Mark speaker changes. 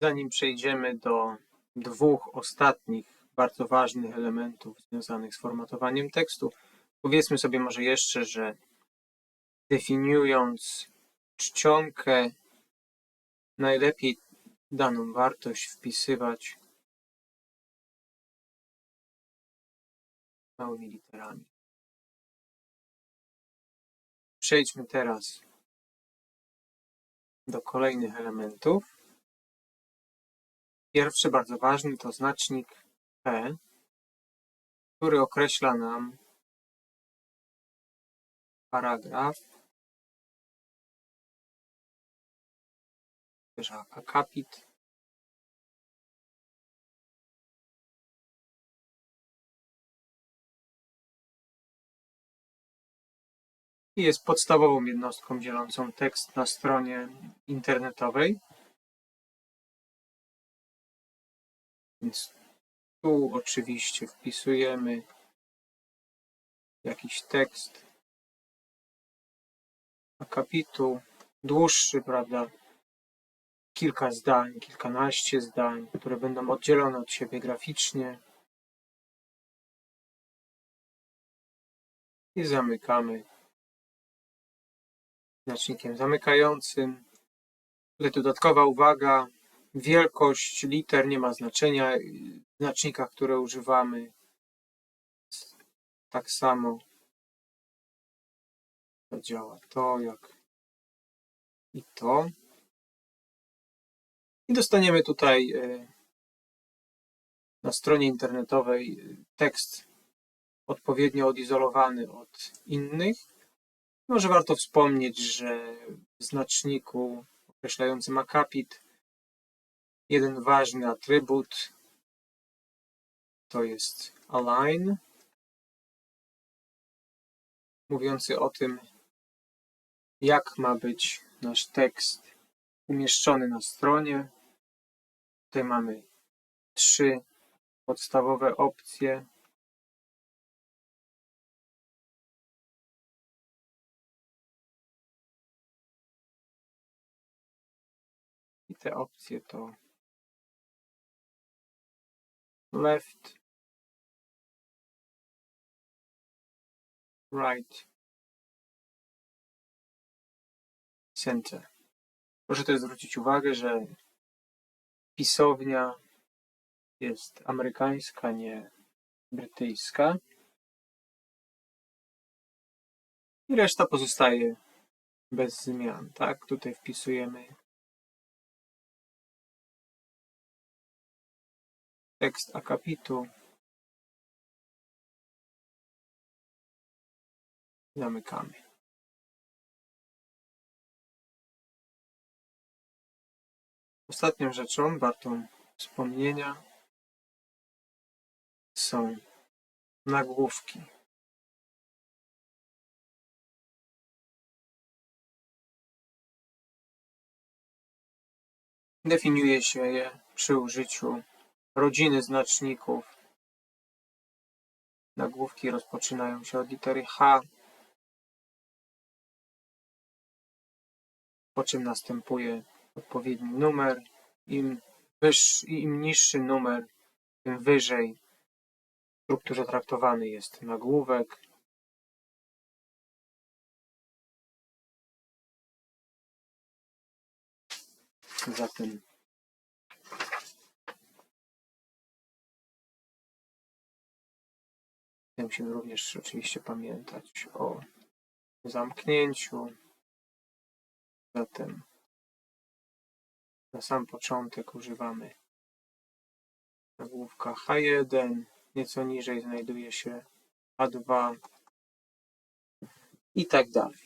Speaker 1: Zanim przejdziemy do dwóch ostatnich bardzo ważnych elementów związanych z formatowaniem tekstu, powiedzmy sobie może jeszcze, że definiując czcionkę, najlepiej daną wartość wpisywać małymi literami. Przejdźmy teraz do kolejnych elementów. Pierwszy, bardzo ważny, to znacznik P, który określa nam paragraf, akapit. I jest podstawową jednostką dzielącą tekst na stronie internetowej. Więc tu oczywiście wpisujemy jakiś tekst akapitu, dłuższy, prawda? Kilka zdań, kilkanaście zdań, które będą oddzielone od siebie graficznie. I zamykamy znacznikiem zamykającym. Tutaj dodatkowa uwaga, wielkość liter nie ma znaczenia w znacznikach, które używamy. Tak samo to działa to, jak i to. I dostaniemy tutaj e, na stronie internetowej e, tekst odpowiednio odizolowany od innych. Może warto wspomnieć, że w znaczniku określającym akapit jeden ważny atrybut to jest align, mówiący o tym, jak ma być nasz tekst umieszczony na stronie. Tutaj mamy trzy podstawowe opcje. I te opcje to left, right, center. Proszę też zwrócić uwagę, że pisownia jest amerykańska, nie brytyjska. I reszta pozostaje bez zmian, tak? Tutaj wpisujemy tekst akapitu. Zamykamy. Ostatnią rzeczą wartą wspomnienia są nagłówki. Definiuje się je przy użyciu rodziny znaczników. Nagłówki rozpoczynają się od litery H, po czym następuje odpowiedni numer. Im, wyższy, im niższy numer, tym wyżej w strukturze traktowany jest nagłówek. Zatem musimy również oczywiście pamiętać o zamknięciu. Zatem na sam początek używamy nagłówka H1, nieco niżej znajduje się H2 i tak dalej.